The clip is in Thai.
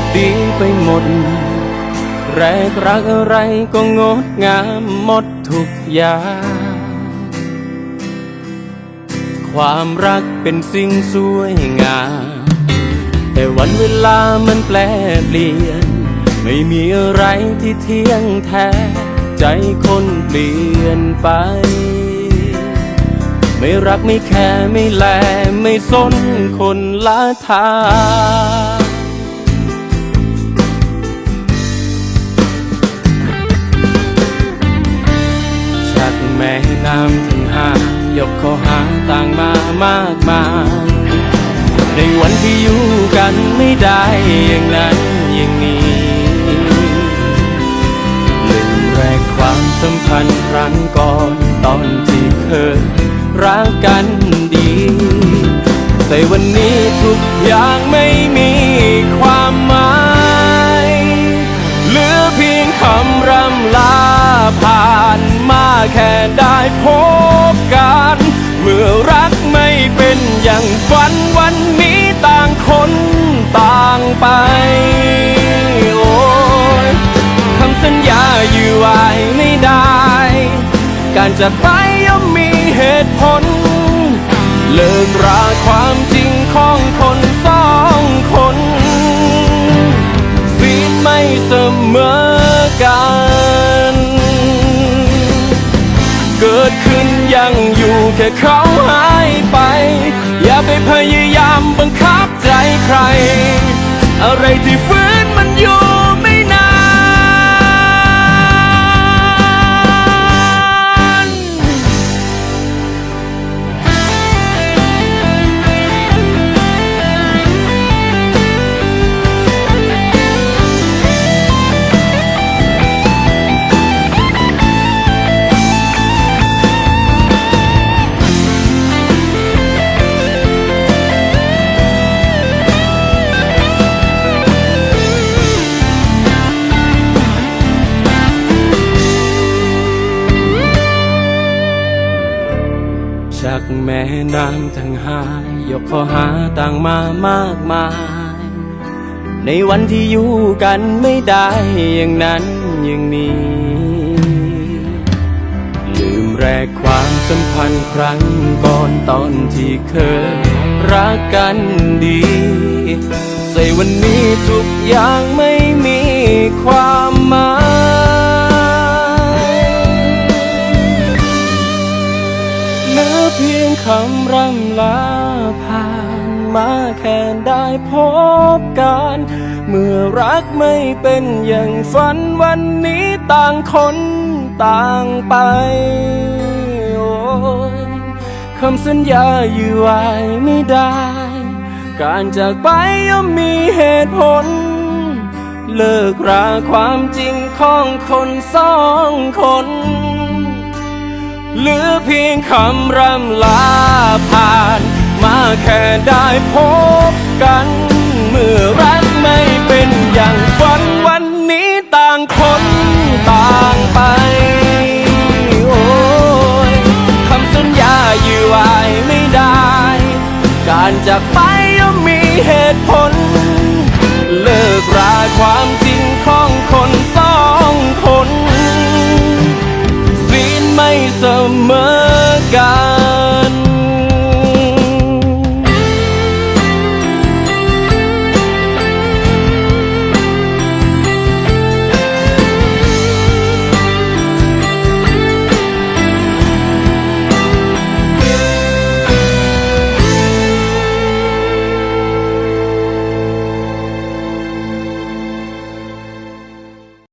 ก็ดีไปหมด แรกรักอะไรก็งดงามหมดทุกอย่าง ความรักเป็นสิ่งสวยงาม แต่วันเวลามันแปลเปลี่ยน ไม่มีอะไรที่เที่ยงแท้ ใจคนเปลี่ยนไป ไม่รักไม่แคร์ไม่แลไม่สนคนละทาง ข้อหาต่างมามากมาย ในวันที่อยู่กันไม่ได้อย่างนั้นอย่างนี้ลืมแรกความสัมพันธ์ครั้งก่อนตอนที่เคยรักกันดีใส่วันนี้ทุกอย่างไม่มีความหมายเหลือเพียงคำรำลาผ่านมาแค่ได้พบ งฝันวันนี้ต่างคนต่างไป โอ้ยคำสัญญาอยู่ไว้ไม่ได้ การจากไปย่อมมีเหตุผล เลิกราความจริงของคนสองคนฟีดไม่เสมอกัน เกิดขึ้นยังอยู่แค่เขาหายไป ไปพยายามบังคับใจใคร อะไรที่ฝืนมันอยู่ แม่น้ำทั้งหายยกข้อหาต่างมามากมาย ในวันที่อยู่กันไม่ได้อย่างนั้นอย่างนี้ ลืมแรกความสัมพันธ์ครั้งก่อนตอนที่เคยรักกันดี ใส่วันนี้ทุกอย่างไม่ มาแค่ได้พบกัน เมื่อรักไม่เป็นอย่างฝันวันนี้ต่างคนต่างไปโอ้ยคำสัญญาอยู่ไว้ไม่ได้ การจากไปย่อมมีเหตุผล เลิกราความจริงของคนสองคนเหลือเพียงคำรำลาผ่าน มาแค่ได้พบกัน เมื่อรักไม่เป็นอย่างฝันวันนี้ต่างคนต่างไป โอ้ยคำสัญญาอยู่ไว้ไม่ได้ การจากไปย่อมมีเหตุผล เลิกราความจริงของคนสองคนศีลไม่เสมอกัน